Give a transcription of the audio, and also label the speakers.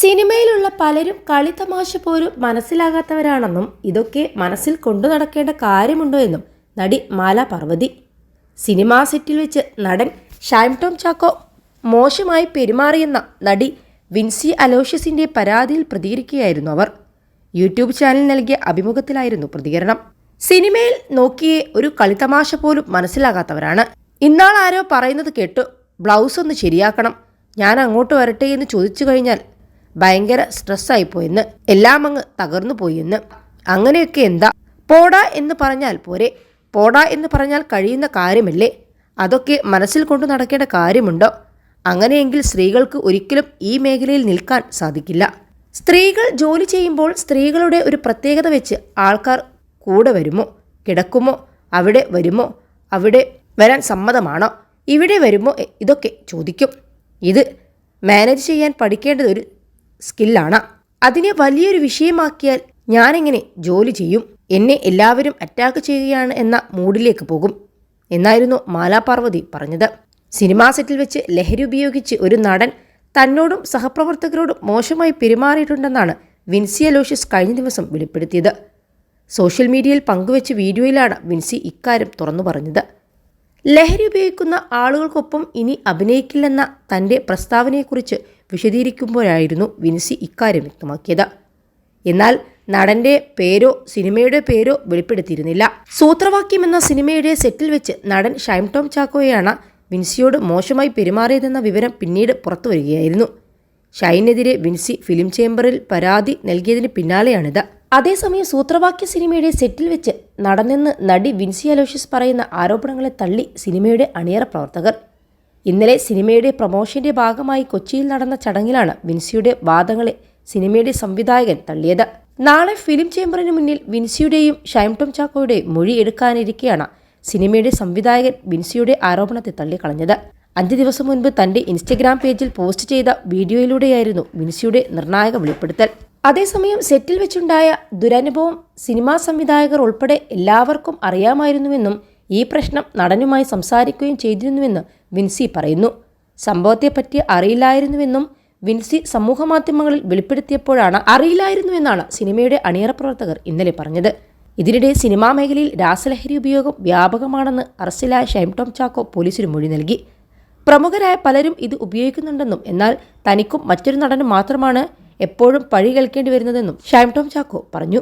Speaker 1: സിനിമയിലുള്ള പലരും കളിതമാശ പോലും മനസ്സിലാകാത്തവരാണെന്നും ഇതൊക്കെ മനസ്സിൽ കൊണ്ടു നടക്കേണ്ട കാര്യമുണ്ടോ എന്നും നടി മാല പാർവതി. സിനിമാ സെറ്റിൽ വെച്ച് നടൻ ഷൈം ടോം ചാക്കോ മോശമായി പെരുമാറിയെന്ന നടി വിൻസി അലോഷ്യസിന്റെ പരാതിയിൽ പ്രതികരിക്കുകയായിരുന്നു അവർ. യൂട്യൂബ് ചാനൽ നൽകിയ അഭിമുഖത്തിലായിരുന്നു പ്രതികരണം. സിനിമയിൽ നോക്കിയേ ഒരു കളിതമാശ പോലും മനസ്സിലാകാത്തവരാണ്. ഇന്നാൾ ആരോ പറയുന്നത് കേട്ടു ബ്ലൗസ് ഒന്ന് ശരിയാക്കണം ഞാൻ അങ്ങോട്ട് വരട്ടെ എന്ന് ചോദിച്ചു കഴിഞ്ഞാൽ ഭയങ്കര സ്ട്രെസ്സായിപ്പോയെന്ന് എല്ലാം അങ്ങ് തകർന്നു പോയെന്ന് അങ്ങനെയൊക്കെ എന്താ? പോടാ എന്ന് പറഞ്ഞാൽ പോരെ. പോടാ എന്ന് പറഞ്ഞാൽ കഴിയുന്ന കാര്യമല്ലേ? അതൊക്കെ മനസ്സിൽ കൊണ്ടു നടക്കേണ്ട കാര്യമുണ്ടോ? അങ്ങനെയെങ്കിൽ സ്ത്രീകൾക്ക് ഒരിക്കലും ഈ മേഖലയിൽ നിൽക്കാൻ സാധിക്കില്ല. സ്ത്രീകൾ ജോലി ചെയ്യുമ്പോൾ സ്ത്രീകളുടെ ഒരു പ്രത്യേകത വെച്ച് ആൾക്കാർ കൂടെ വരുമോ? കിടക്കുമോ? അവിടെ വരുമോ? അവിടെ വരാൻ സമ്മതമാണോ? ഇവിടെ വരുമോ? ഇതൊക്കെ ചോദിക്കും. ഇത് മാനേജ് ചെയ്യാൻ പഠിക്കേണ്ടത് ഒരു സ്കില്ലാണ്. അതിനെ വലിയൊരു വിഷയമാക്കിയാൽ ഞാനെങ്ങനെ ജോലി ചെയ്യും? എന്നെ എല്ലാവരും അറ്റാക്ക് ചെയ്യുകയാണ് എന്ന മൂഡിലേക്ക് പോകും എന്നായിരുന്നു മാലാ പാർവതി പറഞ്ഞത്. സിനിമാ സെറ്റിൽ വെച്ച് ലഹരി ഉപയോഗിച്ച് ഒരു നടൻ തന്നോടും സഹപ്രവർത്തകരോടും മോശമായി പെരുമാറിയിട്ടുണ്ടെന്നാണ് വിൻസിയ ലോഷ്യസ് കഴിഞ്ഞ ദിവസം വെളിപ്പെടുത്തിയത്. സോഷ്യൽ മീഡിയയിൽ പങ്കുവച്ച വീഡിയോയിലാണ് വിൻസി ഇക്കാര്യം തുറന്നു പറഞ്ഞത്. ലഹരി ഉപയോഗിക്കുന്ന ആളുകൾക്കൊപ്പം ഇനി അഭിനയിക്കില്ലെന്ന തന്റെ പ്രസ്താവനയെക്കുറിച്ച് വിശദീകരിക്കുമ്പോഴായിരുന്നു വിൻസി ഇക്കാര്യം വ്യക്തമാക്കിയത്. എന്നാൽ നടന്റെ പേരോ സിനിമയുടെ പേരോ വെളിപ്പെടുത്തിയിരുന്നില്ല. സൂത്രവാക്യം എന്ന സിനിമയുടെ സെറ്റിൽ വെച്ച് നടൻ ഷൈം ടോം ചാക്കോയാണ് വിൻസിയോട് മോശമായി പെരുമാറിയതെന്ന വിവരം പിന്നീട് പുറത്തു വരികയായിരുന്നു. ഷൈനെതിരെ വിൻസി ഫിലിം ചേംബറിൽ പരാതി നൽകിയതിന് പിന്നാലെയാണിത്. അതേസമയം സൂത്രവാക്യ സിനിമയുടെ സെറ്റിൽ വെച്ച് നടന്നെന്ന് നടി വിൻസി അലോഷ്യസ് പറയുന്ന ആരോപണങ്ങളെ തള്ളി സിനിമയുടെ അണിയറ പ്രവർത്തകർ. ഇന്നലെ സിനിമയുടെ പ്രൊമോഷന്റെ ഭാഗമായി കൊച്ചിയിൽ നടന്ന ചടങ്ങിലാണ് വിൻസിയുടെ വാദങ്ങളെ സിനിമയുടെ സംവിധായകൻ തള്ളിയത്. നാളെ ഫിലിം ചേംബറിന് മുന്നിൽ വിൻസിയുടെയും ഷൈം ടോം ചാക്കോയുടെയും മൊഴി എടുക്കാനിരിക്കെയാണ് സിനിമയുടെ സംവിധായകൻ വിൻസിയുടെ ആരോപണത്തെ തള്ളിക്കളഞ്ഞത്. അഞ്ച് ദിവസം മുൻപ് തന്റെ ഇൻസ്റ്റഗ്രാം പേജിൽ പോസ്റ്റ് ചെയ്ത വീഡിയോയിലൂടെയായിരുന്നു വിൻസിയുടെ നിർണായക വെളിപ്പെടുത്തൽ. അതേസമയം സെറ്റിൽ വെച്ചുണ്ടായ ദുരനുഭവം സിനിമാ സംവിധായകർ ഉൾപ്പെടെ എല്ലാവർക്കും അറിയാമായിരുന്നുവെന്നും ഈ പ്രശ്നം നടനുമായി സംസാരിക്കുകയും ചെയ്തിരുന്നുവെന്ന് വിൻസി പറയുന്നു. സംഭവത്തെപ്പറ്റി അറിയില്ലായിരുന്നുവെന്നും വിൻസി സമൂഹമാധ്യമങ്ങളിൽ വെളിപ്പെടുത്തിയപ്പോഴാണ് അറിയില്ലായിരുന്നുവെന്നാണ് സിനിമയുടെ അണിയറ പ്രവർത്തകർ ഇന്നലെ പറഞ്ഞത്. ഇതിനിടെ സിനിമാ മേഖലയിൽ രാസലഹരി ഉപയോഗം വ്യാപകമാണെന്ന് അറസ്റ്റിലായ ഷൈം ടോം ചാക്കോ പോലീസിന് മൊഴി നൽകി. പ്രമുഖരായ പലരും ഇത് ഉപയോഗിക്കുന്നുണ്ടെന്നും എന്നാൽ തനിക്കും മറ്റൊരു നടനും മാത്രമാണ് എപ്പോഴും പഴി കേൾക്കേണ്ടി വരുന്നതെന്നും ഷാം ടോം ചാക്കോ പറഞ്ഞു.